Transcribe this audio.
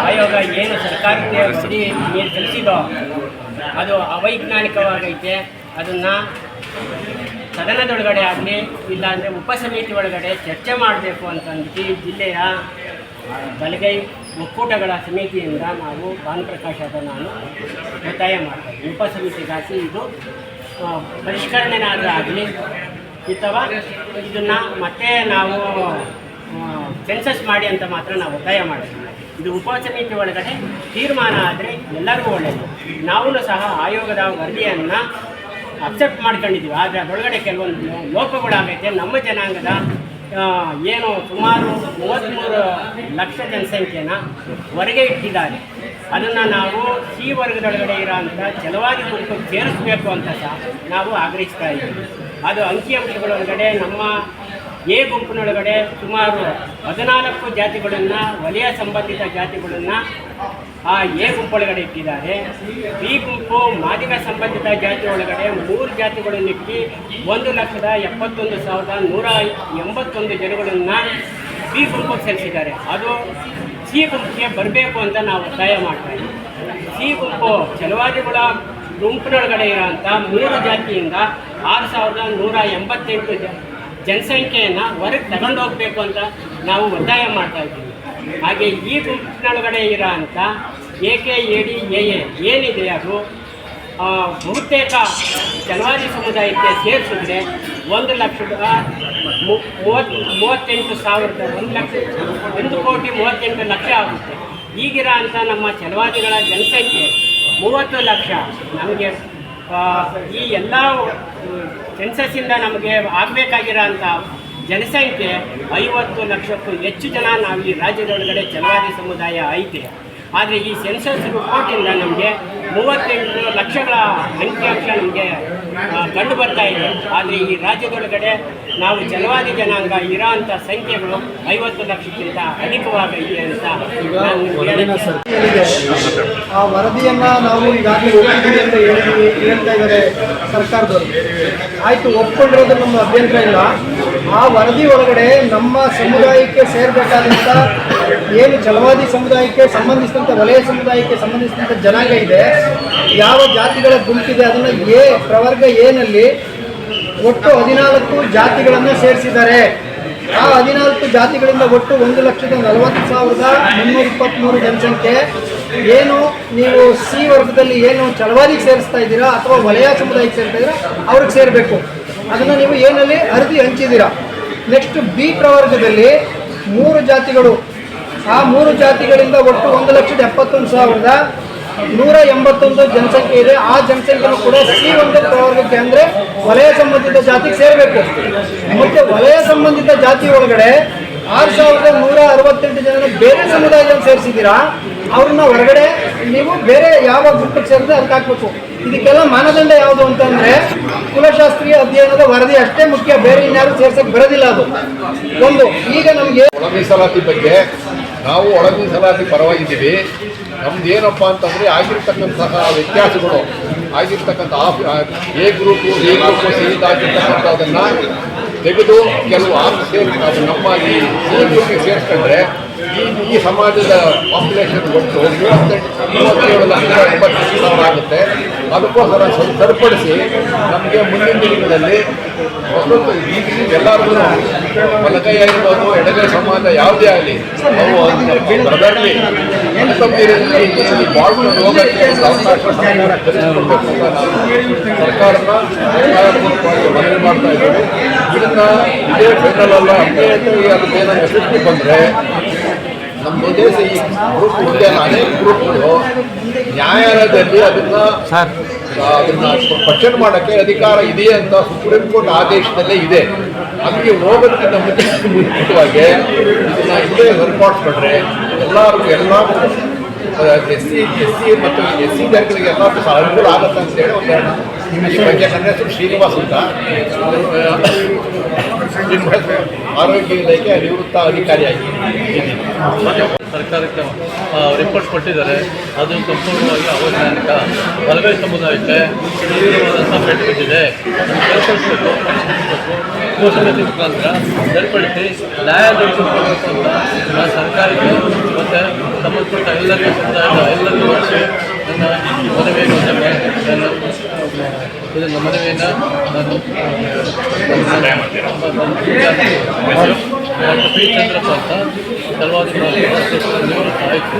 ಆಯೋಗ ಏನು ಸರ್ಕಾರಕ್ಕೆ ವರದಿ ಏನು ತಿಳಿಸಿದೋ ಅದು ಅವೈಜ್ಞಾನಿಕವಾಗೈತೆ. ಅದನ್ನು ಸದನದೊಳಗಡೆ ಆಗಲಿ ಇಲ್ಲಾಂದರೆ ಉಪಸಮಿತಿ ಒಳಗಡೆ ಚರ್ಚೆ ಮಾಡಬೇಕು ಅಂತಂದು ಜಿಲ್ಲೆಯ ಬಲಗೈ ಒಕ್ಕೂಟಗಳ ಸಮಿತಿಯಿಂದ ನಾವು ಭಾನುಪ್ರಕಾಶದ ನಾನು ಒತ್ತಾಯ ಮಾಡ್ತೇವೆ ಉಪಸಮಿತಿಗಾಗಿ ಇದು ಆ, ಪರಿಷ್ಕರಣೆನಾದರೂ ಆಗಲಿ ಅಥವಾ ಇದನ್ನು ಮತ್ತೆ ನಾವು ಸೆನ್ಸಸ್ ಮಾಡಿ ಅಂತ ಮಾತ್ರ ನಾವು ಒತ್ತಾಯ ಮಾಡಿದ್ವಿ ಇದು ಉಪಸಮಿತಿ ಒಳಗಡೆ ತೀರ್ಮಾನ ಆದರೆ ಎಲ್ಲರಿಗೂ ಒಳ್ಳೆಯದು ನಾವು ಸಹ ಆಯೋಗದ ವರದಿಯನ್ನು ಅಕ್ಸೆಪ್ಟ್ ಮಾಡ್ಕೊಂಡಿದ್ದೀವಿ. ಆದರೆ ಅದರೊಳಗಡೆ ಕೆಲವೊಂದು ಲೋಪಗಳಾಗೈತೆ. ನಮ್ಮ ಜನಾಂಗದ ಏನು ಸುಮಾರು ಮೂವತ್ತ್ಮೂರು ಲಕ್ಷ ಜನಸಂಖ್ಯೆನ ಹೊರಗೆ ಇಟ್ಟಿದ್ದಾರೆ. ಅದನ್ನು ನಾವು ಸಿ ವರ್ಗದೊಳಗಡೆ ಇರೋಂಥ ಜಲವಾದಿ ಗುಂಪು ಸೇರಿಸಬೇಕು ಅಂತ ಸಹ ನಾವು ಆಗ್ರಹಿಸ್ತಾ ಇದ್ದೀವಿ. ಅದು ಅಂಕಿಅಂಶಗಳೊಳಗಡೆ ನಮ್ಮ ಎ ಗುಂಪಿನೊಳಗಡೆ ಸುಮಾರು ಹದಿನಾಲ್ಕು ಜಾತಿಗಳನ್ನು, ವಲಯ ಸಂಬಂಧಿತ ಜಾತಿಗಳನ್ನು ಆ ಎ ಗುಂಪೊಳಗಡೆ ಇಟ್ಟಿದ್ದಾರೆ. ಬಿ ಗುಂಪು ಮಾದಿಗ ಸಂಬಂಧಿತ ಜಾತಿ ಒಳಗಡೆ ಮೂರು ಜಾತಿಗಳನ್ನು ಇಟ್ಟು ಒಂದು ಲಕ್ಷದ ಎಪ್ಪತ್ತೊಂದು ಸಾವಿರದ ನೂರ ಎಂಬತ್ತೊಂದು ಜನಗಳನ್ನು ಬಿ ಗುಂಪಿಗೆ ಸೇರಿಸಿದ್ದಾರೆ. ಅದು ಸಿ ಗುಂಪಿಗೆ ಬರಬೇಕು ಅಂತ ನಾವು ಒತ್ತಾಯ ಮಾಡ್ತಾ ಇದ್ದೀವಿ. ಸಿ ಗುಂಪು ಚಲವಾದಿಗಳ ಗುಂಪಿನೊಳಗಡೆ ಇರೋಂಥ ಮೂರು ಜಾತಿಯಿಂದ ಆರು ಸಾವಿರದ ನೂರ ಎಂಬತ್ತೆಂಟು ಜ ಜನಸಂಖ್ಯೆಯನ್ನು ಹೊರಗೆ ತಗೊಂಡು ಹೋಗಬೇಕು ಅಂತ ನಾವು ಒತ್ತಾಯ ಮಾಡ್ತಾ ಇದ್ದೀವಿ. ಹಾಗೆ ಈ ಗುಂಪಿನೊಳಗಡೆ ಇರೋ ಅಂತ A K A D A A ಏನಿದೆ ಅದು ಬಹುತೇಕ ಚಲವಾದಿ ಸಮುದಾಯಕ್ಕೆ ಸೇರಿಸಿದ್ರೆ ಒಂದು ಲಕ್ಷದ ಮೂವತ್ತು, ಮೂವತ್ತೆಂಟು ಸಾವಿರದ ಒಂದು ಲಕ್ಷ, ಒಂದು ಕೋಟಿ ಮೂವತ್ತೆಂಟು ಲಕ್ಷ ಆಗುತ್ತೆ. ಈಗಿರೋ ಅಂಥ ನಮ್ಮ ಚಲವಾದಿಗಳ ಜನಸಂಖ್ಯೆ ಮೂವತ್ತು ಲಕ್ಷ. ನಮಗೆ ಈ ಎಲ್ಲ ಸೆನ್ಸಸ್ಸಿಂದ ನಮಗೆ ಆಗಬೇಕಾಗಿರೋ ಅಂಥ ಜನಸಂಖ್ಯೆ ಐವತ್ತು ಲಕ್ಷಕ್ಕೂ ಹೆಚ್ಚು ಜನ ನಾವು ಈ ರಾಜ್ಯದೊಳಗಡೆ ಜನವಾದಿ ಸಮುದಾಯ ಐತೆ. ಆದರೆ ಈ ಸೆನ್ಸಸ್ ರಿಪೋರ್ಟಿಂದ ನಮಗೆ ಮೂವತ್ತೆಂಟು ಲಕ್ಷಗಳ ಅಂಕಿಅಂಶ ನಮಗೆ ಕಂಡು ಬರ್ತಾ ಇದೆ. ಆದರೆ ಈ ರಾಜ್ಯದೊಳಗಡೆ ನಾವು ಜನವಾದಿ ಜನಾಂಗ ಇರೋ ಅಂಥ ಸಂಖ್ಯೆಗಳು ಐವತ್ತು ಲಕ್ಷಕ್ಕಿಂತ ಅಧಿಕವಾಗೈತೆ ಅಂತ ಆ ವರದಿಯನ್ನ ನಾವು ಈಗಾಗಲೇ ಒಪ್ಪಿದ್ದೀವಿ ಅಂತ ಹೇಳಿದ್ವಿ ಹೇಳ್ತಾ ಇದ್ದಾರೆ ಸರ್ಕಾರದವರು. ಆಯ್ತು ಒಪ್ಕೊಂಡಿರೋದು ನಮ್ಮ ಅಭ್ಯಂತರ ಇಲ್ಲ. ಆ ವರದಿ ಒಳಗಡೆ ನಮ್ಮ ಸಮುದಾಯಕ್ಕೆ ಸೇರ್ಬೇಕಾದಂಥ ಏನು ಜಲವಾದಿ ಸಮುದಾಯಕ್ಕೆ ಸಂಬಂಧಿಸಿದಂಥ ವಲಯ ಸಮುದಾಯಕ್ಕೆ ಸಂಬಂಧಿಸಿದಂಥ ಜನಾಂಗ ಇದೆ, ಯಾವ ಜಾತಿಗಳ ಗುಂಪಿದೆ, ಅದನ್ನು ಎ ಪ್ರವರ್ಗ ಏನಲ್ಲಿ ಒಟ್ಟು ಹದಿನಾಲ್ಕು ಜಾತಿಗಳನ್ನು ಸೇರಿಸಿದ್ದಾರೆ. ಆ ಹದಿನಾಲ್ಕು ಜಾತಿಗಳಿಂದ ಒಟ್ಟು ಒಂದು ಲಕ್ಷದ ನಲವತ್ತು ಸಾವಿರದ ಮುನ್ನೂರ ಇಪ್ಪತ್ತ್ಮೂರು ಜನಸಂಖ್ಯೆ. ಏನು ನೀವು ಸಿ ವರ್ಗದಲ್ಲಿ ಏನು ಚಳವಾದಿಗೆ ಸೇರಿಸ್ತಾ ಇದ್ದೀರಾ ಅಥವಾ ವಲಯ ಸಮುದಾಯಕ್ಕೆ ಸೇರ್ತಾ ಇದ್ದೀರಾ, ಅವ್ರಿಗೆ ಸೇರಬೇಕು. ಅದನ್ನು ನೀವು ಏನಲ್ಲಿ ಅರ್ಜಿ ಹಂಚಿದ್ದೀರಾ. ನೆಕ್ಸ್ಟ್ ಬಿ ಪ್ರವರ್ಗದಲ್ಲಿ ಮೂರು ಜಾತಿಗಳು ಆ ಮೂರು ಜಾತಿಗಳಿಂದ ಒಟ್ಟು ಒಂದು ಲಕ್ಷದ ಎಪ್ಪತ್ತೊಂದು ಸಾವಿರದ ನೂರ ಎಂಬತ್ತೊಂದು ಜನಸಂಖ್ಯೆ ಇದೆ. ಆ ಜನಸಂಖ್ಯೆನೂ ಕೂಡ ಸಿ ಒಂದು ಪ್ರವರ್ಗಕ್ಕೆ ಅಂದರೆ ವಲಯ ಸಂಬಂಧಿತ ಜಾತಿಗೆ ಸೇರಬೇಕು. ಮತ್ತೆ ವಲಯ ಸಂಬಂಧಿತ ಜಾತಿ ಒಳಗಡೆ ಆರು ಸಾವಿರದ ನೂರ ಅರವತ್ತೆಂಟು ಜನ ಬೇರೆ ಸಮುದಾಯದಲ್ಲಿ ಸೇರಿಸಿದ್ದೀರಾ? ಅವ್ರನ್ನ ಹೊರಗಡೆ ನೀವು ಬೇರೆ ಯಾವ ಗುಂಪಿಗೆ ಸೇರಿದ್ರೆ ಅದಕ್ಕೆ ಹಾಕ್ಬೇಕು. ಇದಕ್ಕೆಲ್ಲ ಮಾನದಂಡ ಯಾವುದು ಅಂತಂದ್ರೆ ಕುಲಶಾಸ್ತ್ರೀಯ ಅಧ್ಯಯನದ ವರದಿ ಅಷ್ಟೇ ಮುಖ್ಯ, ಬೇರೆ ಇನ್ಯಾರು ಸೇರ್ಸಕ್ಕೆ ಬರೋದಿಲ್ಲ ಅದು. ಒಂದು, ಈಗ ನಮಗೆ ಮೀಸಲಾತಿ ಬಗ್ಗೆ ನಾವು ಒಳಗಿನ ಮೀಸಲಾತಿ ಪರವಾಗಿದ್ದೀವಿ. ನಮ್ದು ಏನಪ್ಪ ಅಂತಂದರೆ ಆಗಿರ್ತಕ್ಕಂತಹ ವ್ಯತ್ಯಾಸಗಳು, ಆಗಿರ್ತಕ್ಕಂಥ of A group A group ಸೇರಿದಾಗಿರ್ತಕ್ಕಂಥದ್ದನ್ನು ತೆಗೆದು ಕೆಲವು ಆಫ್ ಸೇರಿ ನಮ್ಮ ಈ ಗ್ರೂಪಿಗೆ ಸೇರಿಸ್ಕೊಂಡ್ರೆ ಈ ಸಮಾಜದ ಪಾಪ್ಯುಲೇಷನ್ ಕೊಟ್ಟು ಮೂವತ್ತೇಳು ಸಾವಿರ ಆಗುತ್ತೆ. ಅದಕ್ಕೋಸ್ಕರ ಸ್ವಲ್ಪ ಸರಿಪಡಿಸಿ ನಮಗೆ ಮುಂದಿನ ದಿನಗಳಲ್ಲಿ ಎಲ್ಲರೂ ಬಲಗೈ ಆಗಿರ್ಬೋದು, ಎಡಗೈ ಸಮಾಜ ಯಾವುದೇ ಆಗಲಿ, ನಾವು ಸರ್ಕಾರಪೂರ್ವಕವಾಗಿ ಮನವಿ ಮಾಡ್ತಾ ಇದ್ದೇವೆ ಇದನ್ನ ಇದೇ ಫೆಡರಲ್ ಅಲ್ಲ ಅದನ್ನೇನೋ ಎಫೆಕ್ಟ್ ಬಂದರೆ ನಮ್ಮ ದೇಶ ಈ ಗ್ರೂಪ್ ಅನೇಕ ಗ್ರೂಪ್ಗಳು ನ್ಯಾಯಾಲಯದಲ್ಲಿ ಅದನ್ನ ಅದನ್ನ ಕ್ವಶನ್ ಮಾಡೋಕ್ಕೆ ಅಧಿಕಾರ ಇದೆ ಅಂತ ಸುಪ್ರೀಂ ಕೋರ್ಟ್ ಆದೇಶದಲ್ಲೇ ಇದೆ. ಅದಕ್ಕೆ ಹೋಗೋದಕ್ಕಿಂತ ನಮ್ಮ ಮುಖ್ಯವಾಗಿ ಇದನ್ನ ಇದೇ ಹೊರಪಾಡ್ಸ್ಕೊಂಡ್ರೆ ಎಲ್ಲರಿಗೂ ಎಲ್ಲ ಎಸ್ ಸಿ ಎಸ್ ಸಿ ಮತ್ತು ಎಸ್ ಸಿ ಜನಗಳಿಗೆ ಎಲ್ಲ ಅನುಕೂಲ ಆಗುತ್ತೆ ಅಂತೇಳಿ ಒಂದು ಈ ಬಗ್ಗೆ ಹೆಸರು ಶ್ರೀನಿವಾಸ್ ಅಂತ. ಆರೋಗ್ಯ ಇಲಾಖೆ ನಿವೃತ್ತ ಅಧಿಕಾರಿಯಾಗಿ. ಸರ್ಕಾರಕ್ಕೆ ರಿಪೋರ್ಟ್ ಕೊಟ್ಟಿದ್ದಾರೆ. ಅದು ಸಂಪೂರ್ಣವಾಗಿ ಅವೈಜ್ಞಾನಿಕ. ಹಲವೇ ಸಮುದಾಯಕ್ಕೆ ತೀವ್ರವಾದಂಥ ಪೆಟ್ಟು ಬಿದ್ದಿದೆ. ಸರಿಪಡಿಸಬೇಕು ಸಮಿತಿ ಮುಖಾಂತರ ಸರಿಪಡಿಸಿ ನ್ಯಾಯ ದೊರಕಿಸ್ಕೊಳ್ಬೇಕು ಅಂತ ಸರ್ಕಾರಕ್ಕೆ ಮತ್ತು ಸಂಬಂಧಪಟ್ಟ ಎಲ್ಲರಿಗೂ ಸಮುದಾಯದ ಎಲ್ಲರಿಗೂ ಒಳಿಸಿ ನನ್ನ ನನ್ನ ಇದನ್ನು ಮನವಿಯನ್ನು ನಾನು ಪಿ ಚಂದ್ರಪ್ಪ ಅಂತ ಸರ್ವಾಧಿಕಾರಿ ನಿವೃತ್ತ ಆಯ್ತು